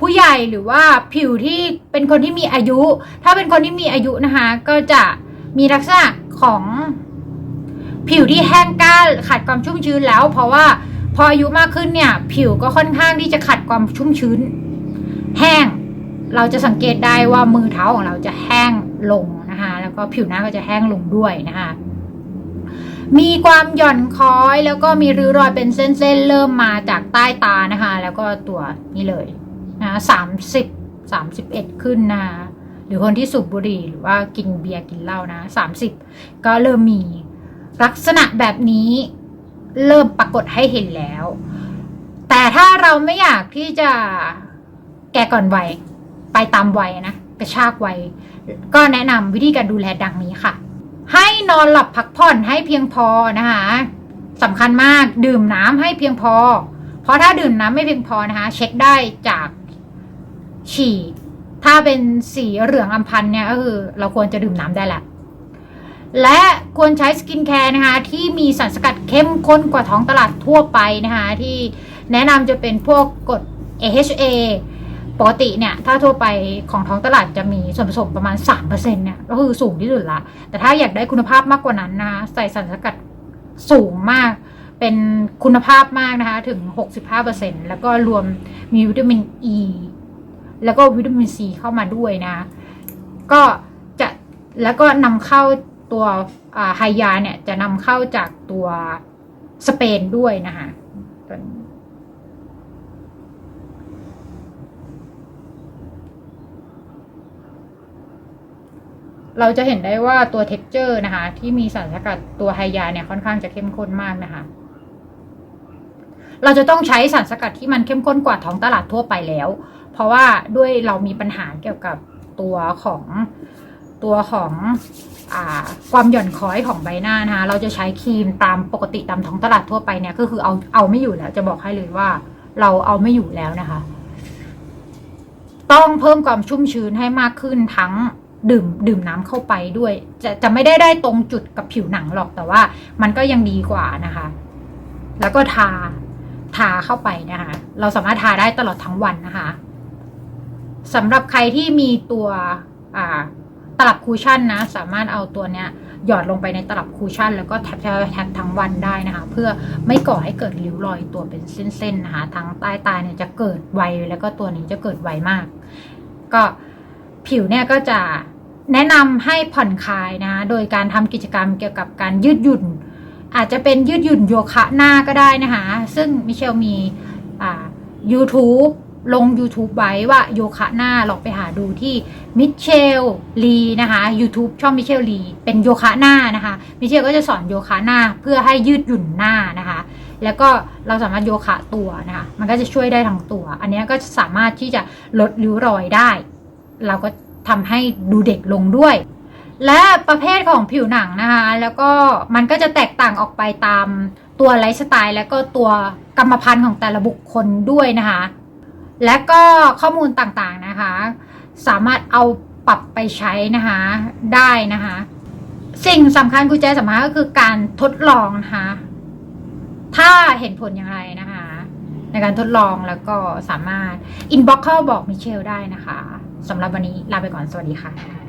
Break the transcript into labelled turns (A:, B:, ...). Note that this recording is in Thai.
A: ผู้ใหญ่หรือว่าผิวที่เป็นคนที่มีอายุ ถ้าเป็นคนที่มีอายุนะคะ ก็จะมีลักษณะของผิวที่แห้งก้านขาดความชุ่มชื้นแล้ว เพราะว่าพออายุมากขึ้นเนี่ย ผิวก็ค่อนข้างที่จะขาดความชุ่มชื้น แห้ง เราจะสังเกตได้ว่ามือเท้าของเราจะแห้งลงนะคะแล้วก็ผิวหน้าก็จะแห้งลงด้วยนะคะมีความหย่อนคล้อย แล้วก็มีริ้วรอยเป็นเส้นๆเริ่มมาจากใต้ตานะคะ แล้วก็ตัวนี้เลย นะสามสิบสามสิบเอ็ดขึ้นนะคะหรือคนที่สูบบุหรี่หรือว่ากินเบียร์กินเหล้านะสามสิบก็เริ่มมีลักษณะแบบนี้เริ่มปรากฏให้เห็นแล้ว แต่ถ้าเราไม่อยากที่จะแก่ก่อนวัยไปตามวัยนะกระชากวัยก็แนะนำวิธีการดูแลดังนี้ค่ะ ให้นอนหลับพักผ่อนให้เพียงพอนะคะสำคัญมากดื่มน้ำให้เพียงพอ เพราะถ้าดื่มน้ำไม่เพียงพอนะคะ เช็คได้จาก ฉี่ ถ้าเป็นสีเหลืองอำพันธ์เนี่ยก็คือเราควรจะดื่มน้ำได้แหละ และควรใช้สกินแคร์นะคะที่มีสารสกัดเข้มข้นกว่าท้องตลาดทั่วไปนะคะที่แนะนำจะเป็นพวกกรด AHA ปกติเนี่ยถ้าทั่วไปของท้องตลาดจะมีส่วนผสมประมาณ 3%เนี่ยก็คือสูงที่สุดละ แต่ถ้าอยากได้คุณภาพมากกว่านั้นนะคะใส่สารสกัดสูงมากเป็นคุณภาพมากนะคะ ถึง 65%แล้วก็รวมมีวิตามินอ e, ี แล้วก็วิตามินซีเข้ามาด้วยนะ ก็จะแล้วก็นำเข้าตัวไฮยาเนี่ยจะนำเข้าจากตัวสเปนด้วยนะคะเราจะเห็นได้ว่าตัว t e x t อร์นะคะ ที่มีสารสกัดตัวไฮยาเนี่ยค่อนข้างจะเข้มข้นมากนะคะ เราจะต้องใช้สารสกัดที่มันเข้มข้นกว่าท้องตลาดทั่วไปแล้ว เพราะว่าด้วยเรามีปัญหาเกี่ยวกับตัวของตัวของอความหย่อนคล้อยของใบหน้านะคะเราจะใช้ครีมตามปกติตามท้องตลาดทั่วไปเนี่ยก็คือเอาเอาไม่อยู่แล้ว จะบอกให้เลยว่าเราเอาไม่อยู่แล้วนะคะ ต้องเพิ่มความชุ่มชื้นให้มากขึ้นทั้งดื่มดื่มน้ำเข้าไปด้วย จะจะไม่ได้ได้ตรงจุดกับผิวหนังหรอกแต่ว่ามันก็ยังดีกว่านะคะ แล้วก็ทา ทาเข้าไปนะคะ เราสามารถทาได้ตลอดทั้งวันนะคะสำหรับใครที่มีตัวตลับคูชั่นนะ สามารถเอาตัวเนี้ยหยอดลงไปในตลับคูชั่น แล้วก็แท็บแท็บแท็บทั้งวันได้นะคะ เพื่อไม่ก่อให้เกิดริ้วรอยตัวเป็นเส้นๆนะคะทั้งใต้ตาเนี่ยจะเกิดไวแล้วก็ตัวนี้จะเกิดไวมาก ก็ผิวเนี่ยก็จะแนะนำให้ผ่อนคลายนะ โดยการทำกิจกรรมเกี่ยวกับการยืดหยุ่น อาจจะเป็นยืดหยุ่นโยคะหน้าก็ได้นะคะ ซึ่งมิเชลมีอ่า YouTube ลง YouTube ไว้ว่าโยคะหน้าลองไปหาดูที่มิเชลลีนะคะ YouTube ช่องมิเชลลีเป็นโยคะหน้านะคะมิเชลก็จะสอนโยคะหน้าเพื่อให้ยืดหยุ่นหน้านะคะ แล้วก็เราสามารถโยคะตัวนะคะ มันก็จะช่วยได้ทั้งตัว อันนี้ก็สามารถที่จะลดริ้วรอยได้ เราก็ทำให้ดูเด็กลงด้วย และประเภทของผิวหนังนะคะ แล้วก็มันก็จะแตกต่างออกไปตามตัวไลฟ์สไตล์ และก็ตัวกรรมพันธุ์ของแต่ละบุคคลด้วยนะคะ และก็ข้อมูลต่างๆนะคะ สามารถเอาปรับไปใช้นะคะได้นะคะ สิ่งสำคัญกุญแจสำคัญก็คือการทดลองนะคะ ถ้าเห็นผลอย่างไรนะคะ ในการทดลองแล้วก็สามารถอินบ็อกเข้าบอกมิเชลได้นะคะสำหรับวันนี้ลาไปก่อนสวัสดีค่ะ